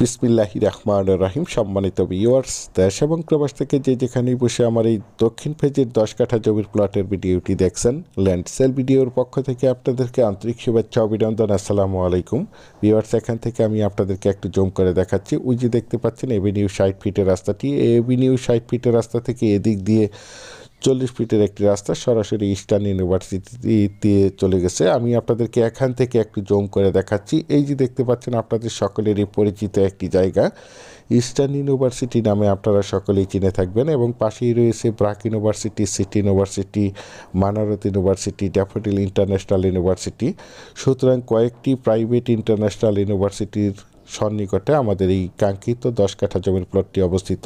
বিসমিল্লাহি রহমান রাহিম। সম্মানিত ভিউয়ার্স দেশ এবং প্রবাস থেকে যে যেখানেই বসে আমার এই দক্ষিণ ফেজের দশ কাঠা জমির প্লটের ভিডিওটি দেখছেন ল্যান্ড সেল ভিডিওর পক্ষ থেকে আপনাদেরকে আন্তরিক শুভেচ্ছা, অভিনন্দন, আসসালামু আলাইকুম। ভিউয়ার্স এখান থেকে আমি আপনাদেরকে একটু জম করে দেখাচ্ছি। ওই যে দেখতে পাচ্ছেন এভিনিউ ষাট ফিটের রাস্তাটি। এভিনিউ ষাট ফিটের রাস্তা থেকে এদিক দিয়ে চল্লিশ ফিটের একটি রাস্তা সরাসরি ইস্টার্ন ইউনিভার্সিটিতে চলে গেছে। আমি আপনাদেরকে এখান থেকে একটু জম করে দেখাচ্ছি। এই যে দেখতে পাচ্ছেন, আপনাদের সকলেরই পরিচিত একটি জায়গা। ইস্টার্ন ইউনিভার্সিটি নামে আপনারা সকলেই চিনে থাকবেন এবং পাশেই রয়েছে BRAC university, city university, Manarat university, Daffodil international university. সুতরাং কয়েকটি প্রাইভেট ইন্টারন্যাশনাল ইউনিভার্সিটির সন্নিকটে আমাদের এই কাঙ্ক্ষিত দশ কাঠা জমির প্লটটি অবস্থিত।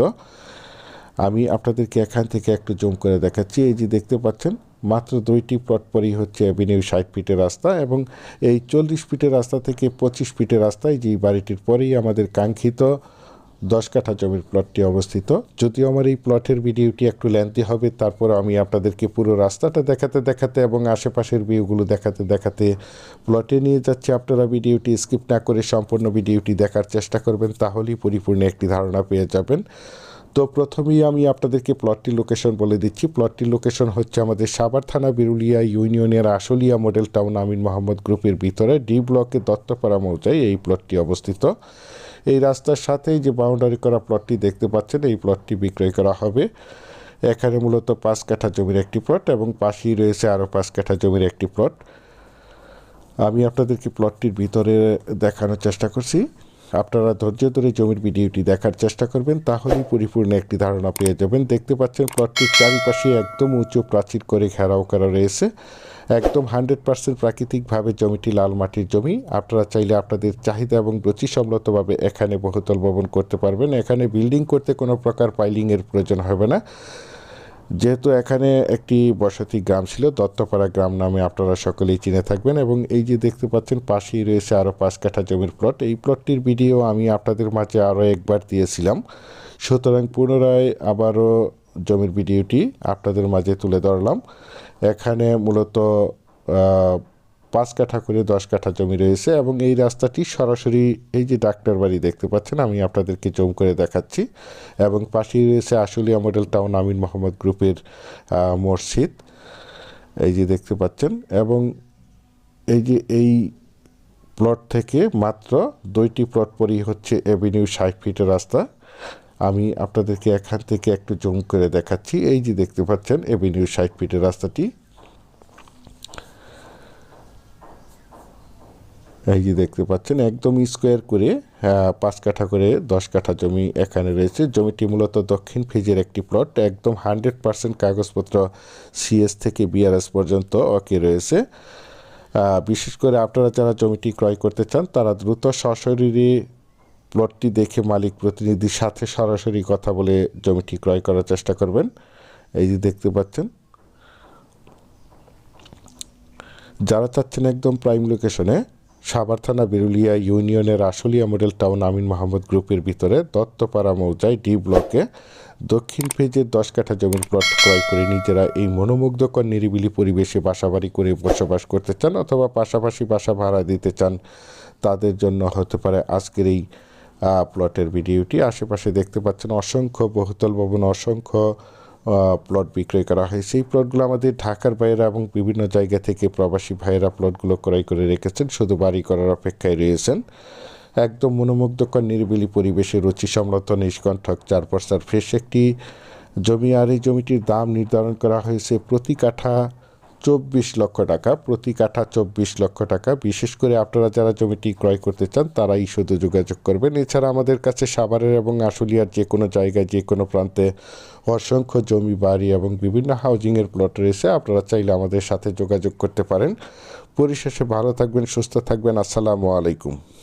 আমি আপনাদেরকে এখান থেকে একটু জুম করে দেখাচ্ছি। এই যে দেখতে পাচ্ছেন, মাত্র দুইটি প্লট পরেই হচ্ছে অ্যাভিনিউ ষাট ফিটের রাস্তা এবং এই চল্লিশ ফিটের রাস্তা থেকে পঁচিশ ফিটের রাস্তায় যে বাড়িটির পরেই আমাদের কাঙ্ক্ষিত দশ কাঠা জমির প্লটটি অবস্থিত। যদিও আমার এই প্লটের ভিডিওটি একটু লেন্থি হবে, তারপর আমি আপনাদেরকে পুরো রাস্তাটা দেখাতে দেখাতে এবং আশেপাশের ভিউগুলো দেখাতে দেখাতে প্লটে নিয়ে যাচ্ছি। আপনারা ভিডিওটি স্কিপ না করে সম্পূর্ণ ভিডিওটি দেখার চেষ্টা করবেন, তাহলেই পরিপূর্ণ একটি ধারণা পেয়ে যাবেন। তো প্রথমেই আমি আপনাদেরকে প্লটটির লোকেশন বলে দিচ্ছি। প্লটটির লোকেশন হচ্ছে আমাদের সাভার থানা বিরুলিয়া ইউনিয়নের আশুলিয়া মডেল টাউন আমিন মোহাম্মদ গ্রুপের ভিতরে। ডি ব্লকে দত্তপাড়া মৌজায় এই প্লটটি অবস্থিত। এই রাস্তার সাথেই যে বাউন্ডারি করা প্লটটি দেখতে পাচ্ছেন, এই প্লটটি বিক্রয় করা হবে। এখানে মূলত পাঁচ কাঠা জমির একটি প্লট এবং পাশেই রয়েছে আরও পাঁচ কাঠা জমির একটি প্লট আমি আপনাদেরকে প্লটটির ভিতরে দেখানোর চেষ্টা করছি। আপনারা ধৈর্য ধরে জমির ভিডিওটি দেখার চেষ্টা করবেন, তাহলেই পরিপূর্ণ একটি ধারণা পেয়ে যাবেন। দেখতে পাচ্ছেন প্লটটির চারিপাশে একদম উঁচু প্রাচীর করে ঘেরাও করা রয়েছে। একদম হান্ড্রেড পার্সেন্ট প্রাকৃতিকভাবে জমিটি লাল মাটির জমি। আপনারা চাইলে আপনাদের চাহিদা এবং রুচিসম্মতভাবে এখানে বহুতল ভবন করতে পারবেন। এখানে বিল্ডিং করতে কোনো প্রকার পাইলিংয়ের প্রয়োজন হবে না। যেহেতু এখানে একটি বসতি গ্রাম ছিল, দত্তপাড়া গ্রাম নামে আপনারা সকলেই চিনে থাকবেন এবং এই যে দেখতে পাচ্ছেন, পাশেই রয়েছে আরও পাঁচ কাঠা জমির প্লট এই প্লটটির ভিডিও আমি আপনাদের মাঝে আরও একবার দিয়েছিলাম। সুতরাং পুনরায় আবারও জমির ভিডিওটি আপনাদের মাঝে তুলে ধরলাম। এখানে মূলত পাঁচ কাঠা করে দশ কাঠা জমি রয়েছে এবং এই রাস্তাটি সরাসরি এই যে ডাক্তার বাড়ি দেখতে পাচ্ছেন, আমি আপনাদেরকে জম করে দেখাচ্ছি। এবং পাশেই রয়েছে আশুলিয়া মডেল টাউন আমিন মোহাম্মদ গ্রুপের মসজিদ, এই যে দেখতে পাচ্ছেন। এবং এই যে এই প্লট থেকে মাত্র দুইটি প্লট পরই হচ্ছে এভিনিউ ষাট ফিটের রাস্তা। আমি আপনাদেরকে এখান থেকে একটু জম করে দেখাচ্ছি। এই যে দেখতে পাচ্ছেন, এভিনিউ ষাট ফিটের রাস্তাটি। এই যে দেখতে পাচ্ছেন, একদম স্কোয়ার করে পাঁচ কাঠা করে দশ কাঠা জমি এখানে রয়েছে। জমিটি মূলত দক্ষিণ ফেজের একটি প্লট একদম হান্ড্রেড পার্সেন্ট কাগজপত্র সিএস থেকে বিআরএস পর্যন্ত ওকে রয়েছে। বিশেষ করে আপনারা যারা জমিটি ক্রয় করতে চান, তারা দ্রুত সশরীরে প্লটটি দেখে মালিক প্রতিনিধির সাথে সরাসরি কথা বলে জমিটি ক্রয় করার চেষ্টা করবেন। এই যে দেখতে পাচ্ছেন, যারা চাচ্ছেন একদম প্রাইম লোকেশনে সাভার থানা বিরুলিয়া ইউনিয়নের আশুলিয়া মডেল টাউন আমিন মাহমুদ গ্রুপের ভিতরে দত্তপাড়া মৌজায় ডি ব্লকে দক্ষিণ ফেজের দশ কাঠা জমির প্লট ক্রয় করে নিজেরা এই মনোমুগ্ধকর নিরিবিলি পরিবেশে বাসাবাড়ি করে বসবাস করতে চান অথবা পাশাপাশি বাসা ভাড়া দিতে চান, তাদের জন্য হতে পারে আজকের এই প্লটের ভিডিওটি। আশেপাশে দেখতে পাচ্ছেন অসংখ্য বহুতল ভবন, অসংখ্য প্লট বিক্রয় করা হয়। সেই প্লটগুলো আমাদের ঢাকার বাইরে এবং বিভিন্ন জায়গা থেকে প্রবাসী ভাইয়েরা প্লটগুলো ক্রয় করে রেখেছেন, শুধু বাড়ি করার অপেক্ষায় রয়েছেন। একদম মনোমুগ্ধকর, নিরিবিলি পরিবেশে রুচি সম্লত নিষ্কণ্ঠক চার পর্সার ফ্রেশ একটি জমি। আর এই জমিটির দাম নির্ধারণ করা হয়েছে প্রতি কাঠা চব্বিশ লক্ষ টাকা, প্রতি কাঠা চব্বিশ লক্ষ টাকা। বিশেষ করে আপনারা যারা জমিটি ক্রয় করতে চান, তারাই শুধু যোগাযোগ করবেন। এছাড়া আমাদের কাছে সাভারের এবং আশুলিয়ার যে কোনো জায়গায়, যে কোনো প্রান্তে অসংখ্য জমি, বাড়ি এবং বিভিন্ন হাউজিংয়ের প্লট রয়েছে। আপনারা চাইলে আমাদের সাথে যোগাযোগ করতে পারেন। পরিশেষে ভালো থাকবেন, সুস্থ থাকবেন। আসসালামু আলাইকুম।